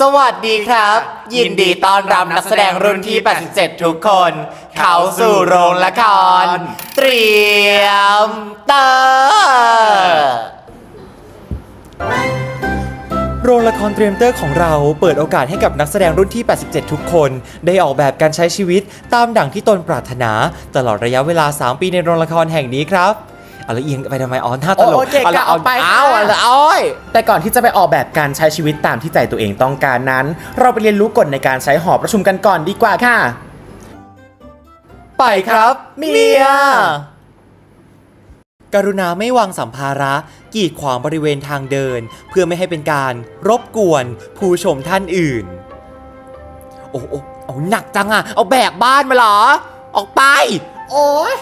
สวัสดีครับ ยินดีต้อนรับนักแสดงรุ่นที่ 87 ทุกคน เข้าสู่โรงละคร เตรียมเตอร์โรงละครเตรียมเตอร์ของเราเปิดโอกาสให้กับนักแสดงรุ่นที่ 87 ทุกคน ได้ออกแบบการใช้ชีวิตตามดั่งที่ตนปรารถนา ตลอดระยะเวลา 3 ปีในโรงละครแห่งนี้ครับ เอาและเอียงไปทำไมอ๋อหน้าตลกโอ้เกะกะละออกไปเอาค่ะเอาละเอาอ้อยแต่ก่อนที่จะไปออกแบบการใช้ชีวิตตามที่ใจตัวเองต้องการนั้น เราไปเรียนรู้กฎในการใช้หอประชุมกันก่อนดีกว่าค่ะ ไปครับ เมีย กรุณาไม่วางสัมภาระกีดขวางบริเวณทางเดิน เพื่อไม่ให้เป็นการรบกวนผู้ชมท่านอื่น โอ้โอ้เอาหนักจังอะเอาแบกบ้านมาเหรอ ออกไป โอ้ย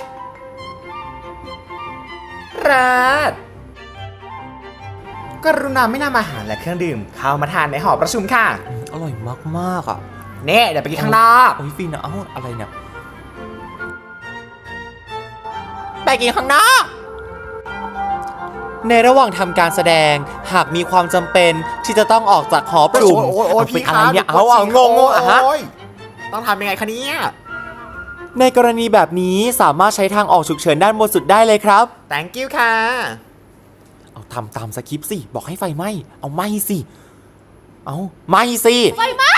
รัดกรุณาไม่นำอาหารและเครื่องดื่ม เข้ามาทานในหอประชุมค่ะ อร่อยมากๆอะเน่เดี๋ยวไปกินข้างนอกโอ้ยฟินอะเอ้าอะไรเนี่ย ไปกินข้างนอก ในระหว่างทำการแสดงหากมีความจำเป็นที่จะต้องออกจากหอประชุมโอ้ยโอ้ยเอาเป็นพี่อะไรเนี่ยครับเอาเอางงงอะฮะ โอ้ยต้องทำยังไงคะเนี่ย ในกรณีแบบนี้สามารถใช้ทางออกฉุกเฉินด้านบนสุดได้เลยครับ thank you ค่ะ เอาทำตามสคริปต์สิ บอกให้ไฟไหม้ เอาไหม้สิ เอาไหม้สิ ไฟไหม้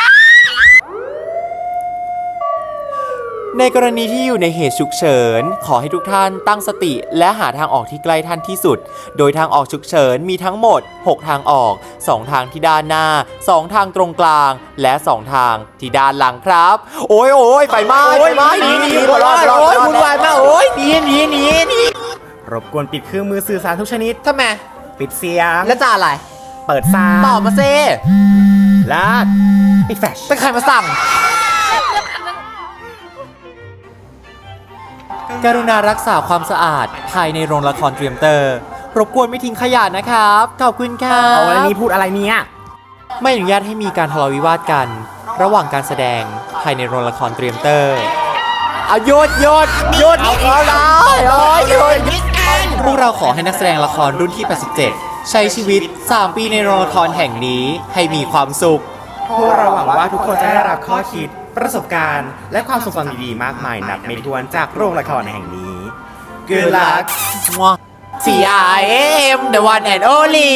ในกรณีที่อยู่ในเหตุฉุกเฉิน ขอให้ทุกท่านตั้งสติ และหาทางออกที่ใกล้ท่านที่สุด โดยทางออกฉุกเฉินมีทั้งหมด 6 ทางออก 2 ทางที่ด้านหน้า 2 ทางตรงกลาง และ 2 ทางที่ด้านหลังครับ โอ้ยโอ้ยไฟไหม้โอ้ยไฟไหม้หนีหนีหนีรอดรอดโอ้ยรอดวุ่นวายมากโอ้ยหนีหนีหนีหนีรบกวนปิดเครื่องมือสื่อสารทุกชนิดทำไมปิดเสียงแล้วจะอะไร เปิดซาวตอบมาเซลาดปิดแฟลชเป็นใครมาสั่ง กรุณารักษาความสะอาดภายในโรงละครเตรียมเตอร์รบกวนไม่ทิ้งขยะนะครับ ขอบคุณครัเอาแล้วบนี่พูดอะไรเนี่ย ไม่อนุญาตให้มีการทะเลาะวิวาทกัน ระหว่างการแสดงภายในโรงละครเตรียมเตอร์เอาหยุดหยุดหยุดเอาเขาเลยโอ้ยหยุดพวกเราขอให้นักแสดงละครรุ่นที่ 87 ใช้ชีวิต 3 ปีในโรงละครแห่งนี้ให้มีความสุข พวกเราหวังว่าทุกคนจะได้รับข้อคิด ประสบการณ์ และความทรงจำดีๆมากมายนับไม่ถ้วนจากโรงละครแห่งนี้ Good luck T I M the one and only